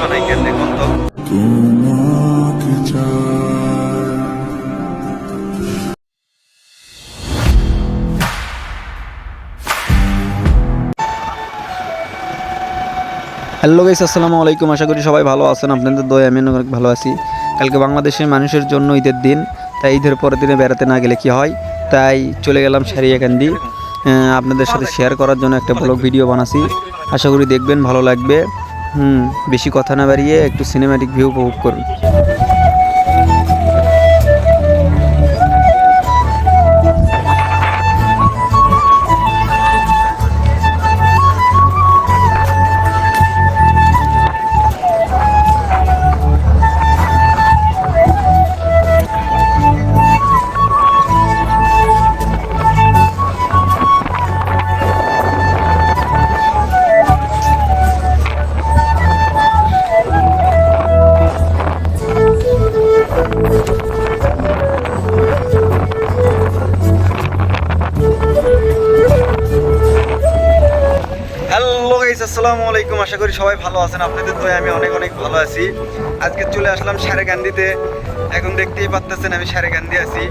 বানাই কেন দেখুন তো। হ্যালো গাইস, আসসালামু আলাইকুম। আশা করি সবাই ভালো আছেন। আপনাদের দয়া আমি অনেক ভালো আছি। কালকে বাংলাদেশের মানুষের জন্য ঈদের দিন, তাই ঈদের পরের দিনে বেড়াতে না গেলে কি হয়? তাই চলে গেলাম সারিয়াকান্দি আপনাদের সাথে শেয়ার করার জন্য একটা ব্লগ ভিডিও বানাছি আশা করি দেখবেন, ভালো লাগবে। হুম বেশি কথা না বাড়িয়ে একটু সিনেমাটিক ভিউ উপভোগ করুন। আসসালামু আলাইকুম। আশা করি সবাই ভালো আছেন। আপনাদের দয়া আমি অনেক অনেক ভালো আছি। আজকে চলে আসলাম সারে সারেগান্দিতে। এখন দেখতেই পারতেছেন আমি সারেগান্দি আছি।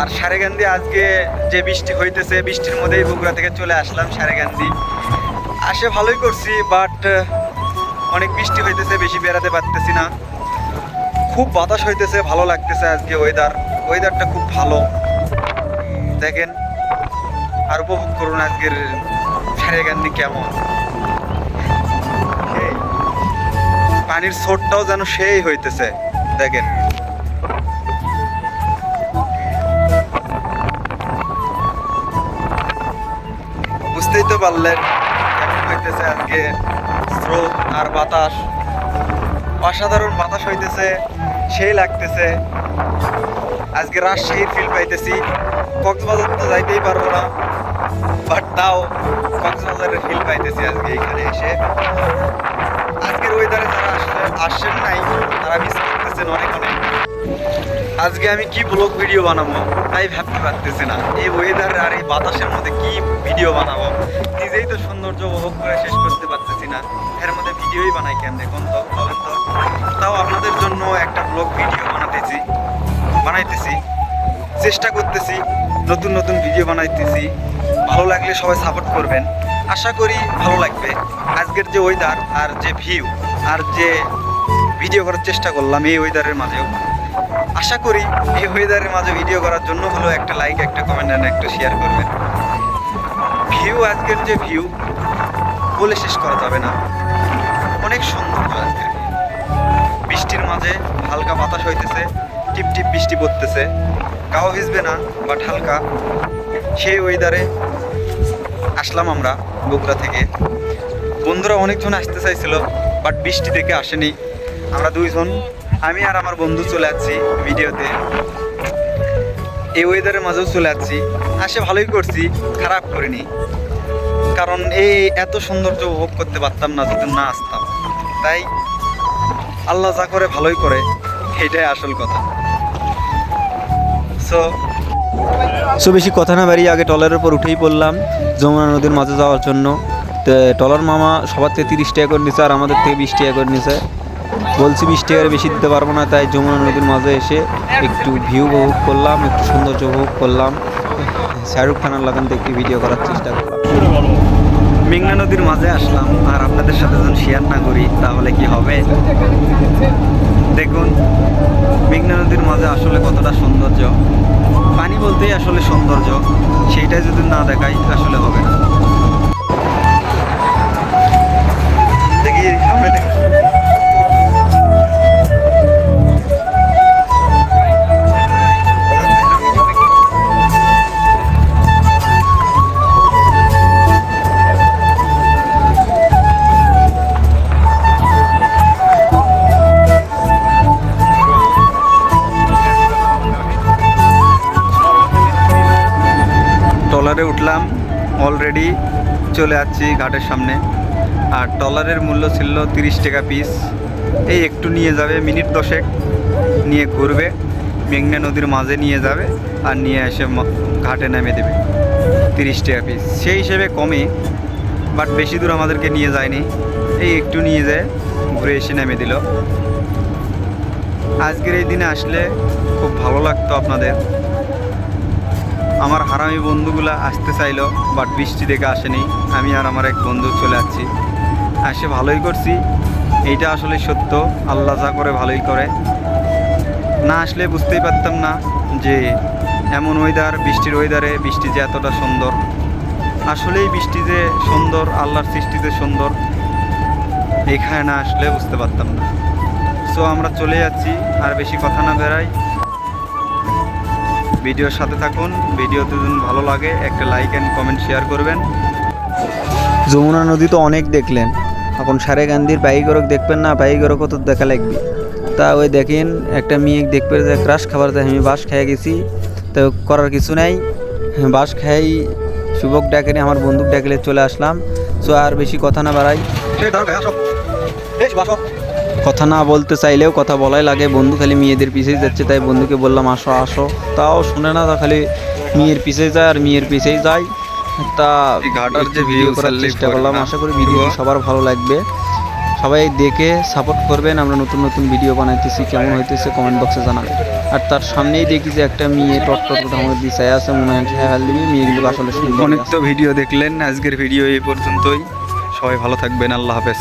আর সারে সারেগান্দি আজকে যে বৃষ্টি হইতেছে, বৃষ্টির মধ্যেই বগুড়া থেকে চলে আসলাম সারেগান্দি। আসে ভালোই করছি বাট অনেক বৃষ্টি হইতেছে, বেশি বেড়াতে পারতেছি না। খুব বাতাস হইতেছে, ভালো লাগতেছে আজকে ওয়েদার ওয়েদারটা খুব ভালো। দেখেন, আর উপভোগ করুন আজকের সারেগান্দি কেমন। পানির স্রোতটাও যেন সেই হইতেছে। দেখেন। বুঝতেই তো পারলেন কেমন হইতেছে আজকে স্রোত আর বাতাস। অসাধারণ বাতাস হইতেছে, সেই লাগতেছে। আজকে রাজশাহীর ফিল পাইতেছি। কক্সবাজার তো যাইতেই পারব না। বাট তাও কক্সবাজারের ফিল পাইতেছি আজকে এখানে এসে। ওয়েদারে যারা আসলে আসছেন নাই, তারা মিস করতেছেন অনেক অনেক। আজকে আমি কি ব্লগ ভিডিও বানাবো? তাই ভাবতে পারতেছি না। এই ওয়েদার আর এই বাতাসের মধ্যে কি ভিডিও বানাবো? নিজেই তো সৌন্দর্য উপভোগ করে শেষ করতে পারতেছি না। এর মধ্যে ভিডিওই বানাই কেন দেখুন তো? বলেন তো। তাও আপনাদের জন্য একটা ব্লগ ভিডিও বানাতেছি, বানাইতেছি। চেষ্টা করতেছি, নতুন নতুন ভিডিও বানাইতেছি। ভালো লাগলে সবাই সাপোর্ট করবেন। আশা করি ভালো লাগবে। আজকের যে ওয়েদার আর যে ভিউ আর যে ভিডিও করার চেষ্টা করলাম এই ওয়েদারের মাঝেও, আশা করি এই ওয়েদারের মাঝে ভিডিও করার জন্য হলো একটা লাইক একটা কমেন্ট আর একটা শেয়ার করবেন। ভিউ আজকের যে ভিউ বলে শেষ করা যাবে না। অনেক সুন্দর আজকের বৃষ্টির মাঝে হালকা বাতাস হইতেছে টিপ টিপ বৃষ্টি পড়তেছে। গাও ভিজবে না বাট হালকা। সেই ওয়েদারে আসলাম আমরা বগুড়া থেকে। বন্ধুরা অনেকজন আসতে চাইছিল। বাট বৃষ্টি দেখে আসেনি। আমরা দুইজন, আমি আর আমার বন্ধু চলে যাচ্ছি ভিডিওতে। এই ওয়েদারের মাঝেও চলে যাচ্ছি। আসে ভালোই করছি, খারাপ করিনি। কারণ এই এত সৌন্দর্য উপভোগ করতে পারতাম না যদি না আসতাম। তাই আল্লাহ যা করে ভালোই করে, এটাই আসল কথা। সো সো বেশি কথা না বাড়িয়ে আগে টলারের উপর উঠেই পড়লাম, যমুনা নদীর মাঝে যাওয়ার জন্য। তো, টলার মামা সবার থেকে তিরিশ টাকা করে নিছে আর আমাদের থেকে বিশ টাকা করে নিছে। বলছি বিশ টাকার বেশি দিতে পারব না, তাই যমুনা নদীর মাঝে এসে একটু ভিউ উপভোগ করলাম, একটু সৌন্দর্য উপভোগ করলাম। শাহরুখ খানের লাগান দেখে ভিডিও করার চেষ্টা করলাম। মেঘনা নদীর মাঝে আসলাম, আর আপনাদের সাথে যখন শেয়ার না করি, তাহলে কি হবে? দেখুন, মেঘনা নদীর মাঝে আসলে কতটা সৌন্দর্য। পানি বলতেই আসলে সৌন্দর্য, সেইটাই যদি না দেখাই, আসলে হবে না। ট্রলারে উঠলাম। অলরেডি চলে যাচ্ছি ঘাটের সামনে। আর ট্রলারের মূল্য ছিল তিরিশ টাকা পিস এই একটু নিয়ে যাবে, মিনিট দশেক নিয়ে ঘুরবে। মেঘনা নদীর মাঝে নিয়ে যাবে আর নিয়ে এসে ঘাটে নেমে দেবে। তিরিশ টাকা পিস সেই হিসেবে কমে বাট বেশি দূর আমাদেরকে নিয়ে যায়নি। এই একটু নিয়ে যায়, ঘুরে এসে নেমে দিল। আজকের এই দিনে আসলে খুব ভালো লাগতো আপনাদের। আমার হারামি বন্ধুগুলা আসতে চাইলো বাট বৃষ্টি দেখে আসেনি। আমি আর আমার এক বন্ধু চলে যাচ্ছি। আসে ভালোই করছি। এইটা আসলে সত্য। আল্লাহ যা করে ভালোই করে। না আসলে বুঝতেই পারতাম না যে এমন ওয়েদার বৃষ্টির ওয়েদারে বৃষ্টি যে এতটা সুন্দর। আসলেই বৃষ্টি যে সুন্দর, আল্লাহর সৃষ্টি যে সুন্দর, এখানে না আসলে বুঝতে পারতাম না। সো আমরা চলে যাচ্ছি, আর বেশি কথা না বেরাই ভিডিওর সাথে থাকুন ভিডিওতে যদি ভালো লাগে একটা লাইক অ্যান্ড কমেন্ট শেয়ার করবেন। যমুনা নদী তো অনেক দেখলেন। এখন সারে গান্ধীর বাইগরক দেখবেন না বাইগরক তো দেখা লাগবে। তা ওই দেখেন একটা মেয়ে দেখবে যে ক্রাশ খাবার দেয় আমি বাস খেয়ে গেছি। তো করার কিছু নাই। বাস খাই শুভক ডাকেনি আমার বন্দুক ডাকলে চলে আসলাম। সো আর বেশি কথা না বাড়াই। কথা না বলতে চাইলেও কথা বলাই লাগে। বন্ধু খালি মেয়েদের পিছেই যাচ্ছে তাই বন্ধুকে বললাম আসো আসো। তাও শুনে না তা খালি মেয়ের পিছে যায় আর মেয়ের পিছেই যায়। তা ঘাটার যে ভিডিও করার চেষ্টা করলাম আশা করি ভিডিও সবার ভালো লাগবে। সবাই দেখে সাপোর্ট করবেন আমরা নতুন নতুন ভিডিও বানাইতেছি কেমন হইতেছে কমেন্ট বক্সে জানাবেন। আর তার সামনেই দেখি যে একটা মেয়ে টট টট করে আমাদের দিশায় আছে মনে হয় হেয়াল দিবি মেয়েগুলো আসলে অনেক তো ভিডিও দেখলেন আজকের ভিডিও এই পর্যন্তই। সবাই ভালো থাকবেন আল্লাহ হাফেজ।